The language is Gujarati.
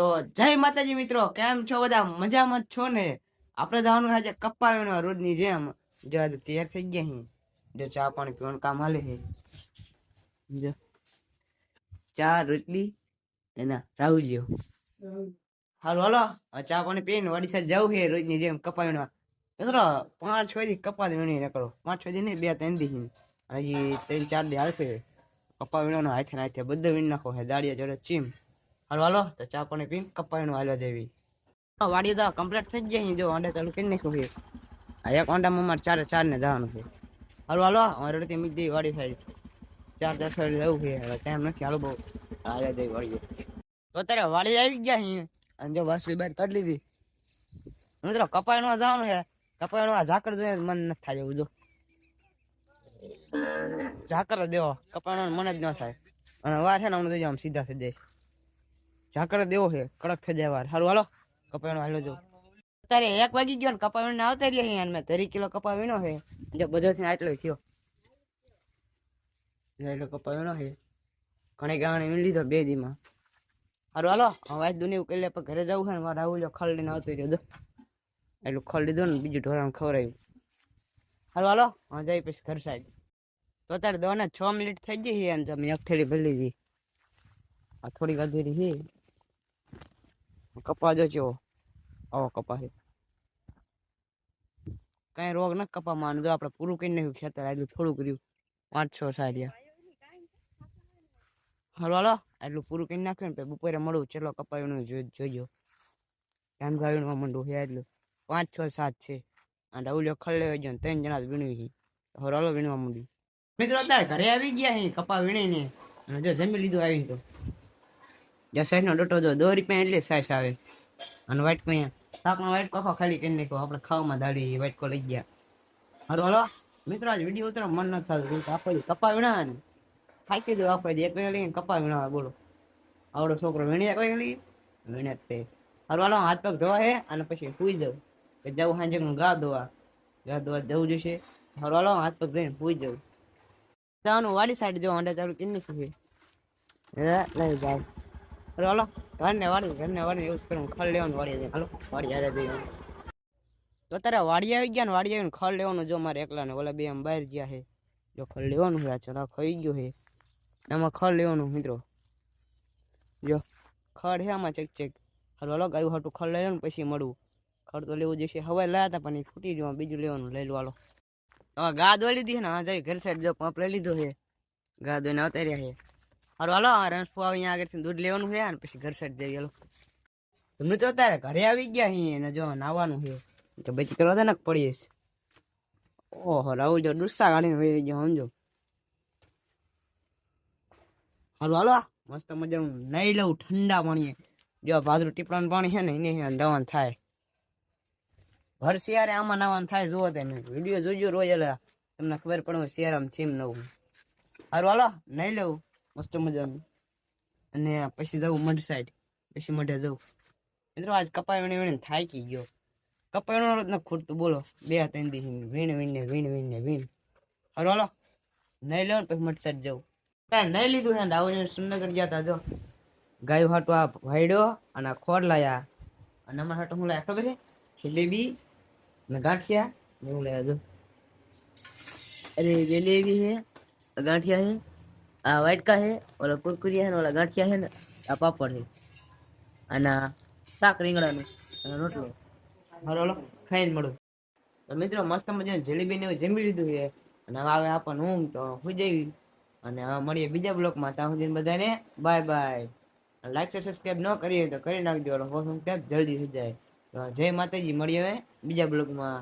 તો જય માતાજી મિત્રો, કેમ છો બધા? મજામાં છો ને? આપણે જવાનું આજે કપાળીનો રોજની જેમ. જો આજે તૈયાર થઈ ગયા અહીં જો ચા પાણી પીવાનું કામ હાલે છે ચા, રોટલી, એના રાહુલિયો હાલો હાલો. ચા પાણી પીને સાથે જવું છે રોજની જેમ કપાળીનો મિત્રો, પાંચ છ દી કપાસ વીણી નીકળો. પાંચ છ દી નહીં, બે, ત્રણ દી હજી ત્રણ, ચાર દી હાલશે. કપા વીણવાનો હાથે હાથે બધું વીણ નાખો છે દાડિયા જોડે ચીમ. હાલો હાલો, તો ચા પાણી પી, કપાઈનું હાલવા જેવી. વાડી દવા કમ્પ્લીટ થઈ જાય જો અંડે ચાલુ કરી નાખ્યું છે. આ એક અંડામાં અમારે ચારે ચાર ને જવાનું છે. હાલો હાલો, અમારે રડતી મીક વાડી સાઈડ. ચાર ચાર સાઈડ જવું છે, હવે ટાઈમ નથી, હાલો, બહુ. હાલ્યા જઈ વાડીએ. તો અત્યારે વાડી આવી ગયા અહીં અને જો બસ બહાર કાઢી લીધી. મિત્રો, કપાઈનું જવાનું છે. કપાઈનું આ ઝાકળ જોઈએ મન નથી થાય એવું, જો. ઝાકર દેવો, કપાઈનું મન જ ન થાય. અને વાર છે ને હું જોઈ આમ સીધા થઈ જઈશ ઝાકર દેવો છે, કડક થઈ જાય વાર. સારું હાલો. કપાવીનો હાલો જો. અત્યારે એક વાગી ગયો ને કપા વીણે આવતા રહ્યા અહીંયા, મેં તરી કિલો કપા વીણો છે. જો બધોથી આટલો થયો. એટલો કપાવીનો છે. ઘણી ગાણે વીણી લીધો બે દીમાં. સારું હાલો. હવે આજ દુનિયા ઉકેલી લે પણ ઘરે જવું છે ને, મારે આવું ખલ લઈને આવતો રહ્યો એટલું ખલ લીધો ને, બીજું ઢોરાણ ખવડાવ્યું. હાલો હાલો. હા જઈ પછી ઘર સાહેબ. તો અત્યારે દોને છ મિનિટ થઈ ગઈ છે એમ તમે એક થેલી ભરી લીધી. આ થોડી અધૂરી છે. કપા જો છો આવો કપા છે કઈ રોગ ન કપા માનું જો આપણે પૂરું કરી નાખ્યું ખેતર, આટલું થોડું કર્યું. પાંચસો છ સારિયા હાલો હાલો. એટલું પૂરું કરી નાખ્યું ને બપોરે મળું. ચલો કપાયું જોઈજો ટાઈમ ગાયું મંડું છે એટલું પાંચ, છ, સાત છે. અને ખલ્લે હોય ગયો ત્રણ જણા જ વીણવી છે. હવે હાલો વીણવા મંડ્યું. મિત્રો, અત્યારે ઘરે આવી ગયા અહીં કપા વીણીને. અને જો જમી લીધું આવી તો જો સાઈઝ નો ડોટો જો દોરી રૂપિયા એટલે સાઈઝ આવે. અને વાઇટ કો અહીંયા શાકનો વાઇટ કોખો ખાલી કરી નાખ્યો. આપણે ખાવામાં દાડી વાઇટ કો લઈ ગયા. હાલો હાલો. મિત્રો, આજ વીડિયો ઉતરો. મન ન થતું. આપણે કપા વીણા ને થાકી દો આપણે એક લઈને કપા વીણા બોલો. આવડો છોકરો વીણ્યા કોઈ લઈ વીણ્યા તે. હાલો હાલો. હાથ પગ ધોવા હે અને પછી સુઈ જાઉં. કે જવું સાંજે ગા ધોવા. ગા દોવા જવું જોઈશે હાલો હાલો. હાથ પગ ધોઈને સુઈ જાઉં. જવાનું વાડી સાઈડ જો અંડે ચાલુ કેટલી લઈ જાય હાલો ઘરને વાડી ઘરને વાળી એવું કરું. ખડ લેવાનું વાળી હાલો, વાળી હારે જઈ તો તારે વાડી આવી ગયા ને વાડી આવીને ખડ લેવાનું જો મારે એકલા ઓલા બે આમ બહાર ગયા છે જો ખડ લેવાનું છે ચલા ખાઈ ગયો છે એમાં ખડ લેવાનું મિત્રો. જો, ખડ છે આમાં ચેક ચેક. હાલો હાલો, ગાયું હાટું ખડ લઈ ને, પછી મળવું ખડ તો લેવું જશે હવે લાયા હતા પણ એ ખૂટી જવા બીજું લેવાનું. લઈ લો, હાલો. હવે ગા દોઈ લીધી ને હા જઈ ઘર સાઈડ જો પંપ લઈ લીધો છે ગા દોઈને આવતા રહ્યા છે હારું હાલો રણફો આવે અહીંયા આગળથી દૂધ લેવાનું છે અને પછી ઘર સાઈડ જઈએ, હાલો. તો અત્યારે ઘરે આવી ગયા અહીં અને જો નાવાનું છે. તો પછી કરવા દે ને પડીશ ઓહો, રાહુલ જો ડુસ્સા કાઢીને વહી ગયો, સમજો. હાલો હાલો મસ્ત મજાનું નહીં લઉં, ઠંડા પાણીએ. જો ભાદરું ટીપડાનું પાણી છે ને, એને નવાનું થાય. ભર શિયાળે આમાં નવાનું થાય, જુઓ તમે. વીડિયો જોજો રોજ, એટલે તમને ખબર પડે શિયાળામાં છે નવું. હારું હાલો નહીં લઉં. મસ્ત મજાનું. અને પછી જવું મઢ સાઈડ પછી મઢે જવું મિત્રો, આજ કપાય વીણે વીણે થાકી ગયો. કપાયણો રત્ન ખોટું બોલો. બે ત્રણ દિવસ વીણ વીણને વીણ વીણને વીણ હરો, હલો. નહીં લો પછી મઢ સાઈડ જવું કાંઈ નહીં લીધું છે આવું સુંદર ગયા હતા જો. ગાયું હાટો આ ભાઈડ્યો અને ખોર લાયા. અને અમારા હાટો હું લાયા, ખબર છે? જલેબી ને ગાંઠિયા. ને હું લાયા જો. અરે, જલેબી હે ગાંઠિયા હે આ વાટકા છે ઓલા કુરકુરિયા છે ઓલા ગાંઠિયા છે ને, આ પાપડ છે અને શાક રીંગણાનું, અને રોટલો. મારો ઓલો ખાઈને મળું. તો મિત્રો, મસ્ત મજા જલેબી ને જમી લીધું છે. અને આવે આપણને ઊંઘ તો સુઈ જઈ. અને હવે મળીએ બીજા બ્લોકમાં ત્યાં સુધી બધાને bye bye. Like share subscribe ન કરીએ તો કરી નાખજો. ઓલો સબસ્ક્રાઈબ જલ્દી થઈ જાય. જય માતાજી. મળીએ હવે બીજા બ્લોગમાં.